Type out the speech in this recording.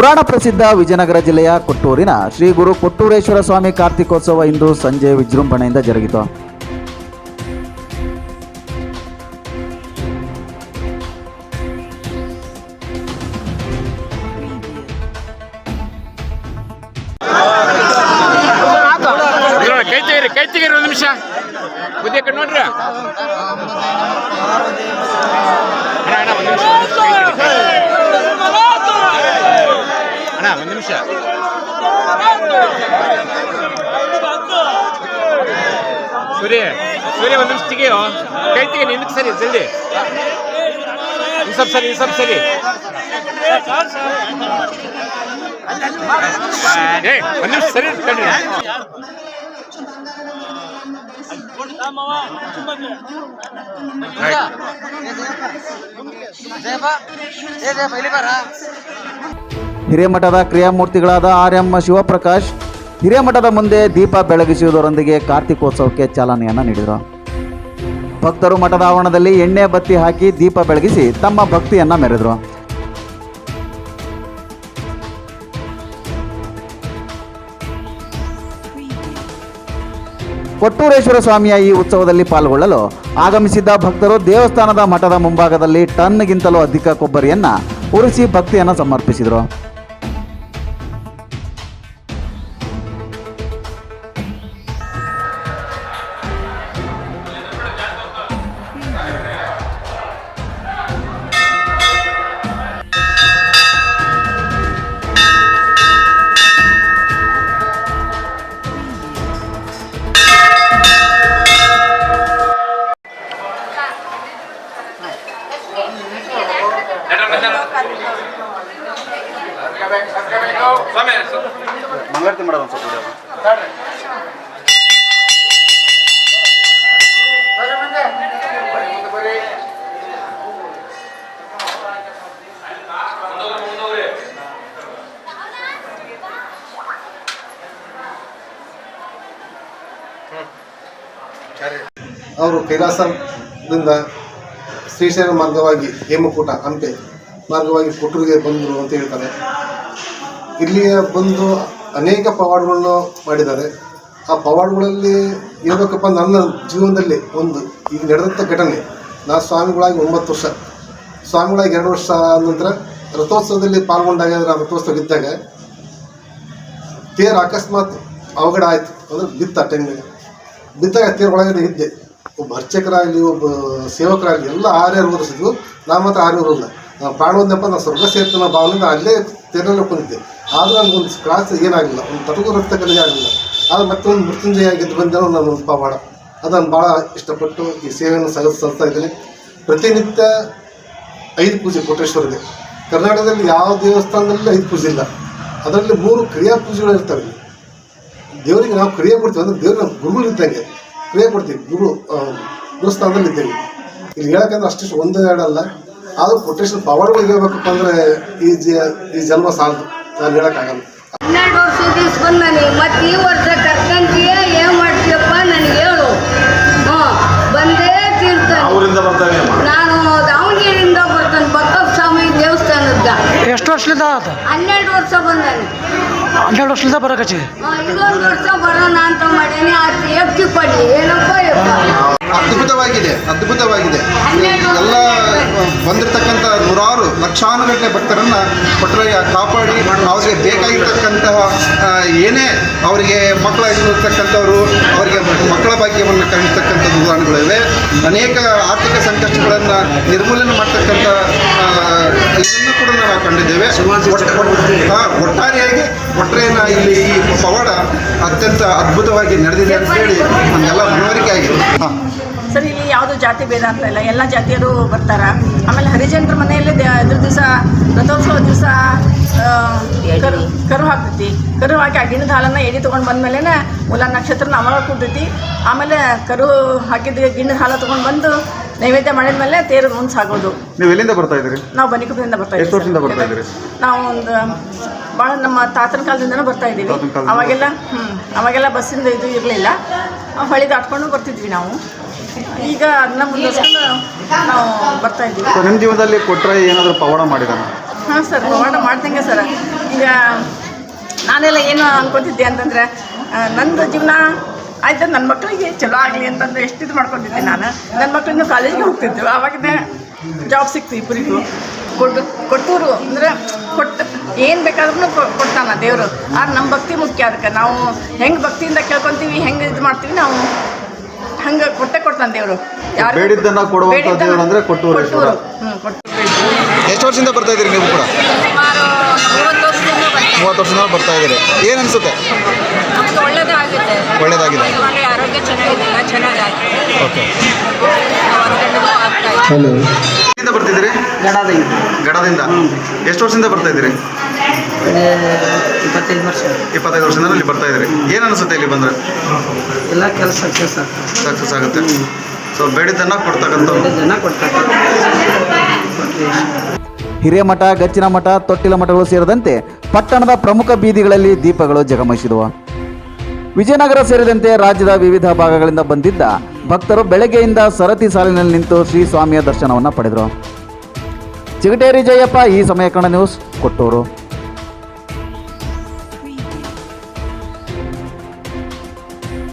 ಪುರಾಣ ಪ್ರಸಿದ್ಧ ವಿಜಯನಗರ ಜಿಲ್ಲೆಯ ಕೊಟ್ಟೂರಿನ ಶ್ರೀ ಗುರು ಕೊಟ್ಟೂರೇಶ್ವರ ಸ್ವಾಮಿ ಕಾರ್ತಿಕೋತ್ಸವ ಇಂದು ಸಂಜೆ ವಿಜೃಂಭಣೆಯಿಂದ ಜರುಗಿತು. ನೋಡ್ರಿ. ಒಂದು ನಿಮಿಷ. ಒಂದು ನಿಮಿಷ. ಸೂರ್ಯ ಸೂರ್ಯ, ಒಂದು ನಿಮಿಷ ತೆಗಿಯೋ. ಕೈ ತೆಗಿ ನಿನ್ನ ಸರಿ, ಜಲ್ದಿ. ಇನ್ ಇನ್ಸಪ್ ಸರಿ. ಇನ್ ನಿಮಿಷ ಸರಿ ಏ ಜಯ ನಿಮಿಷ ಸರಿ ತಡ್ರಿ ಹಿರೇಮಠದ ಕ್ರಿಯಾಮೂರ್ತಿಗಳಾದ ಆರ್ ಎಂ ಶಿವಪ್ರಕಾಶ್ ಹಿರೇಮಠದ ಮುಂದೆ ದೀಪ ಬೆಳಗಿಸುವುದರೊಂದಿಗೆ ಕಾರ್ತಿಕೋತ್ಸವಕ್ಕೆ ಚಾಲನೆಯನ್ನು ನೀಡಿದರು. ಭಕ್ತರು ಮಠದ ಆವರಣದಲ್ಲಿ ಎಣ್ಣೆ ಬತ್ತಿ ಹಾಕಿ ದೀಪ ಬೆಳಗಿಸಿ ತಮ್ಮ ಭಕ್ತಿಯನ್ನು ಮೆರೆದರು. ಕೊಟ್ಟೂರೇಶ್ವರ ಸ್ವಾಮಿಯ ಈ ಉತ್ಸವದಲ್ಲಿ ಪಾಲ್ಗೊಳ್ಳಲು ಆಗಮಿಸಿದ್ದ ಭಕ್ತರು ದೇವಸ್ಥಾನದ ಮಠದ ಮುಂಭಾಗದಲ್ಲಿ ಟನ್ಗಿಂತಲೂ ಅಧಿಕ ಕೊಬ್ಬರಿಯನ್ನು ಉರಿಸಿ ಭಕ್ತಿಯನ್ನು ಸಮರ್ಪಿಸಿದರು. ಮಂಗಳಾರತಿ ಸ್ವಲ್ಪ ಅವರು ಕೈಲಾಸದಿಂದ ಶ್ರೀಶೈಲ ಮಾರ್ಗವಾಗಿ ಹೇಮಕೂಟ ಹಂಪೆ ಮಾರ್ಗವಾಗಿ ಕೊಟ್ಟರಿಗೆ ಬಂದರು ಅಂತ ಹೇಳ್ತಾರೆ. ಇಲ್ಲಿಯ ಬಂದು ಅನೇಕ ಪವಾಡಗಳನ್ನು ಮಾಡಿದ್ದಾರೆ. ಆ ಪವಾಡಗಳಲ್ಲಿ ಹೇಳ್ಬೇಕಪ್ಪ ನನ್ನ ಜೀವನದಲ್ಲಿ ಒಂದು, ಈಗ ನಡೆದಂಥ ಘಟನೆ. ನಾ ಸ್ವಾಮಿಗಳಾಗಿ ಒಂಬತ್ತು ವರ್ಷ. ಸ್ವಾಮಿಗಳಾಗಿ ಎರಡು ವರ್ಷ ಆದ ನಂತರ ರಥೋತ್ಸವದಲ್ಲಿ ಪಾಲ್ಗೊಂಡಾಗ ರಥೋತ್ಸವ ಇದ್ದಾಗ ತೇರು ಅಕಸ್ಮಾತ್ ಅವಘಡ ಆಯಿತು. ಅಂದರೆ ಬಿತ್ತ ಟೈಮಿಗೆ ಬಿದ್ದಾಗ ತೇರು ಒಳಗಡೆ ಇದ್ದೆ. ಒಬ್ಬ ಅರ್ಚಕರಾಗಲಿ, ಒಬ್ಬ ಸೇವಕರಾಗಲಿ ಎಲ್ಲ ಆರ್ಯಾರು ಓದಿಸಿದ್ವು ನಾ ಮಾತ್ರ ಆರ್ಯರು ಇರಲ್ಲ ನಾವು ಪ್ರಾಣ ಒಂದಪ್ಪ ನಾನು ಸ್ವರ್ಗ ಸೇರ್ತಾನ ಭಾವನೆ ಅಲ್ಲೇ ತೇರಲ್ಲಿ ಕುಂತಿದ್ದೆ. ಆದರೂ ಒಂದು ಕ್ಲಾಸ್ ಏನಾಗಿಲ್ಲ. ಒಂದು ತಟಕು ರಕ್ತ ಕಲಿಗೆ ಆಗಲಿಲ್ಲ ಆದ್ರೆ ಮತ್ತೊಂದು ಮೃತ್ಯುಂಜಯ ಆಗಿದ್ದು ಬಂದೇನೋ ನಾನು ಒಂದು ಪವಾಡ ಅದನ್ನು ಭಾಳ ಇಷ್ಟಪಟ್ಟು ಈ ಸೇವೆಯನ್ನು ಸಹ ಸಲ್ತಾ ಇದ್ದೀನಿ. ಪ್ರತಿನಿತ್ಯ ಐದು ಪೂಜೆ ಕೋಟೇಶ್ವರಿಗೆ ಕರ್ನಾಟಕದಲ್ಲಿ ಯಾವ ದೇವಸ್ಥಾನದಲ್ಲಿ ಐದು ಪೂಜೆ ಇಲ್ಲ. ಅದರಲ್ಲಿ ಮೂರು ಕ್ರಿಯಾ ಪೂಜೆಗಳು ಇರ್ತವೆ. ದೇವರಿಗೆ ನಾವು ಕ್ರಿಯೆ ಕೊಡ್ತೀವಿ. ಅಂದರೆ ದೇವ್ರಿಗೆ ನಾವು ಗುರುಗಳು ಇದ್ದಂಗೆ. ಕ್ರಿಯೆ ಕೊಡ್ತೀವಿ. ಗುರು ಗುರುಸ್ಥಾನದಲ್ಲಿ ಇದ್ದೇವೆ ಇಲ್ಲಿ ಹೇಳಕ್ಕಂದ್ರೆ ಅಷ್ಟಿಷ್ಟು ಒಂದೇ ಎರಡಲ್ಲ ಆದರೂ ಕೊಟೇಶನ್ ಪವರ್ಗಳು ಹೇಳ್ಬೇಕಪ್ಪ ಅಂದ್ರೆ ಈ ಜ ಈ ಜನ್ಮ ಸಾಲದು ನಾನು ಹೇಳೋಕ್ಕಾಗಲ್ಲ. ಹನ್ನೆರಡು ವರ್ಷ ದಿವಸ ಬಂದಾನೆ ಮತ್ತೆ ಈ ವರ್ಷ ಕರ್ಕಂತೀಯ ಏನು ಮಾಡ್ತೀಯಪ್ಪ ನನಗೆ ಹೇಳು. ಹ್ಞೂ ಬಂದೇ ತೀರ್ಥ. ನಾನು ದಾವಣಗೆರೆಯಿಂದ ಬರ್ತಾನೆ ಬಕ್ಕಪ್ಪ ಸ್ವಾಮಿ ದೇವಸ್ಥಾನದ ಎಷ್ಟು ವರ್ಷದಿಂದ ಆತ? ಹನ್ನೆರಡು ವರ್ಷ ಬಂದಾನೆ ಹನ್ನೆರಡು ವರ್ಷದಿಂದ ಬರಕಚ್ಚಿ ಇದೊಂದು ವರ್ಷ ಬರೋಣ ಅಂತ ಮಾಡೀನಿ ಆ ಎಫ್ಟಿ ಪಡಿ ಏನೋ ಅದ್ಭುತವಾಗಿದೆ ಅದ್ಭುತವಾಗಿದೆ. ಎಲ್ಲ ಬಂದಿರತಕ್ಕಂಥ ನೂರಾರು ಲಕ್ಷಾನುಗಟ್ಟಲೆ ಭಕ್ತರನ್ನು ಪಟ್ಟರಾಯ ಕಾಪಾಡಿ, ಅವರಿಗೆ ಬೇಕಾಗಿರ್ತಕ್ಕಂತಹ ಏನೇ ಅವರಿಗೆ ಮಕ್ಕಳಾಗಿರ್ತಕ್ಕಂಥವ್ರು, ಅವರಿಗೆ ಮಕ್ಕಳ ಭಾಗ್ಯವನ್ನು ಕಾಣಿಸ್ತಕ್ಕಂಥ ಉದಾಹರಣೆಗಳಿವೆ ಅನೇಕ ಆರ್ಥಿಕ ಸಂಕಷ್ಟಗಳನ್ನು ನಿರ್ಮೂಲನೆ ಮಾಡ್ತಕ್ಕಂಥ ಇದನ್ನು ಕೂಡ ನಾವು ಕಂಡಿದ್ದೇವೆ. ಒಟ್ಟು- ಒಟ್ಟು- ಒಟ್ಟಾರೆಯಾಗಿ ಒಟ್ಟರೆಯನ್ನ ಇಲ್ಲಿ ಈ ಪವಾಡ ಅತ್ಯಂತ ಅದ್ಭುತವಾಗಿ ನಡೆದಿದೆ ಅಂತೇಳಿ ನಮಗೆಲ್ಲ ಮನವರಿಕೆ ಆಗಿದೆ. ಸರ್, ಇಲ್ಲಿ ಯಾವುದು ಜಾತಿ ಭೇದ ಅಂತ ಇಲ್ಲ? ಎಲ್ಲ ಜಾತಿಯರು ಬರ್ತಾರೆ? ಆಮೇಲೆ ಹರಿಜನರ ಮನೆಯಲ್ಲಿ ಇದ್ರ ದಿವಸ, ರಥೋತ್ಸವ ದಿವಸ ಕರು ಕರು ಹಾಕ್ತೈತಿ. ಕರು ಹಾಕಿ ಗಿಣ್ಣದ ಹಾಲನ್ನು ಎಡಿ ತೊಗೊಂಡು ಬಂದಮೇಲೆ ಮೂಲ ನಕ್ಷತ್ರನ ಅಮಲ ಕೂಡ್ತೈತಿ ಆಮೇಲೆ ಕರು ಹಾಕಿದ ಗಿಣ್ಣದ ಹಾಲು ತೊಗೊಂಡು ಬಂದು ನೈವೇದ್ಯ ಮಾಡಿದ ಮೇಲೆ ತೇರು ಮುಂದೆ ಸಾಗೋದು. ನೀವು ಎಲ್ಲಿಂದ ಬರ್ತಾ ಇದ್ದೀರಿ? ನಾವು ಬನಿಕುಪದಿಂದ ಬರ್ತಾ ಇದ್ದೀವಿ ವರ್ಷದಿಂದ. ಬರ್ತಾ ಇದ್ದೀರಿ? ನಾವು ಒಂದು ಭಾಳ ನಮ್ಮ ತಾತನ ಕಾಲದಿಂದನೂ ಬರ್ತಾ ಇದ್ದೀವಿ. ತಾತನ ಕಾಲದಿಂದ? ಅವಾಗೆಲ್ಲ ಹ್ಞೂ ಅವಾಗೆಲ್ಲ ಬಸ್ಸಿಂದ ಇದು ಇರಲಿಲ್ಲ. ಹೊಳಿ ದಾಟ್ಕೊಂಡು ಬರ್ತಿದ್ವಿ ನಾವು. ಈಗ ಅದನ್ನ ಮುಂದುವರ್ಸ್ಕೊಂಡು ನಾವು ಬರ್ತಾ ಇದ್ದೀವಿ. ಸೊ ನಿಮ್ಮ ಜೀವನದಲ್ಲಿ ಕೊಟ್ಟರೆ ಏನಾದರೂ ಪವಾಡ ಮಾಡಿದಾನ ಹಾಂ ಸರ್ ಪವಾಡ ಮಾಡ್ದಂಗೆ ಸರ್. ಈಗ ನಾನೆಲ್ಲ ಏನು ಅನ್ಕೋತಿದ್ದೆ ಅಂತಂದ್ರೆ ನಂದು ಜೀವನ ಆಯ್ತು ನನ್ನ ಮಕ್ಕಳಿಗೆ ಚಲೋ ಆಗಲಿ ಅಂತಂದ್ರೆ ಎಷ್ಟು ಇದು ಮಾಡ್ಕೊಂಡಿದ್ದೆ ನಾನು. ನನ್ನ ಮಕ್ಕಳನ್ನು ಕಾಲೇಜ್ಗೆ ಹೋಗ್ತಿದ್ವು. ಅವಾಗದೇ ಜಾಬ್ ಸಿಕ್ತು ಇಬ್ಬರಿಗೂ ಕೊಟ್ಟು ಕೊಟ್ಟೂರು ಅಂದರೆ ಕೊಟ್ಟು ಏನು ಬೇಕಾದ್ರೂ ಕೊಡ್ತಾನ ದೇವರು. ಆದ್ರೆ ನಮ್ಮ ಭಕ್ತಿ ಮುಖ್ಯ ಅದಕ್ಕೆ. ನಾವು ಹೆಂಗೆ ಭಕ್ತಿಯಿಂದ ಕೇಳ್ಕೊತೀವಿ ಹೆಂಗೆ ಇದು ಮಾಡ್ತೀವಿ ನಾವು ಹಂಗೆ ಕೊಟ್ಟೆ ಕೊಡ್ತಾನೆ ದೇವರು. ಯಾರು ಬೇಡಿದ್ದನ್ನ ಕೊಡುವಂಥ ದೇವರು ಅಂದ್ರೆ ಕೊಟ್ಟೂರು. ಹ್ಞೂ ಕೊಟ್ಟು ಎಷ್ಟು ವರ್ಷದಿಂದ ಬರ್ತಾ ಇದ್ದೀರಿ ನೀವು ಕೂಡ? ಬರ್ತಾರೆ ವರ್ಷದಿಂದ ಬರ್ತಾ ಇದ್ದೀರಿ. ಏನು ಅನಿಸುತ್ತೆ? ನಮ್ಗೆ ಒಳ್ಳೇದೇ ಒಳ್ಳೇದಾಗಿದೆ. ಒಳ್ಳೆ ಆರೋಗ್ಯ ಚೆನ್ನಾಗಿದೆ ಎಲ್ಲ ಚೆನ್ನಾಗಾಗಿದೆ ಓಕೆ ಎಲ್ಲಿಂದ ಬರ್ತಿದ್ದೀರಿ? ಗಡದಿಂದ. ಎಷ್ಟು ವರ್ಷದಿಂದ ಬರ್ತಾ ಇದ್ದೀರಿ? ಇಪ್ಪತ್ತೈದು ವರ್ಷ. ಇಪ್ಪತ್ತೈದು ವರ್ಷದಿಂದ ಇಲ್ಲಿ ಬರ್ತಾ ಇದ್ದೀರಿ. ಏನು ಅನಿಸುತ್ತೆ ಇಲ್ಲಿ ಬಂದರೆ? ಎಲ್ಲ ಕೆಲಸ ಸಕ್ಸಸ್ ಆಗ್ತದೆ ಸಕ್ಸಸ್ ಆಗುತ್ತೆ. ಸೊ ಬೇಡಿದ್ದನ್ನ ಕೊಡ್ತಕ್ಕಂಥ ಕೊಡ್ತಕ್ಕಂಥ ಹಿರೇಮಠ ಗಚ್ಚಿನ ಮಠ, ತೊಟ್ಟಿಲ ಮಠಗಳು ಸೇರಿದಂತೆ ಪಟ್ಟಣದ ಪ್ರಮುಖ ಬೀದಿಗಳಲ್ಲಿ ದೀಪಗಳು ಜಗಮಗಿಸಿದವು. ವಿಜಯನಗರ ಸೇರಿದಂತೆ ರಾಜ್ಯದ ವಿವಿಧ ಭಾಗಗಳಿಂದ ಬಂದಿದ್ದ ಭಕ್ತರು ಬೆಳಗ್ಗೆಯಿಂದ ಸರತಿ ಸಾಲಿನಲ್ಲಿ ನಿಂತು ಶ್ರೀ ಸ್ವಾಮಿಯ ದರ್ಶನವನ್ನು ಪಡೆದರು. ಚಿಗಟೇರಿ ಜಯಪ್ಪ, ಈ ಸಮಯ ಕನ್ನಡ ನ್ಯೂಸ್, ಕೊಟ್ಟೂರು.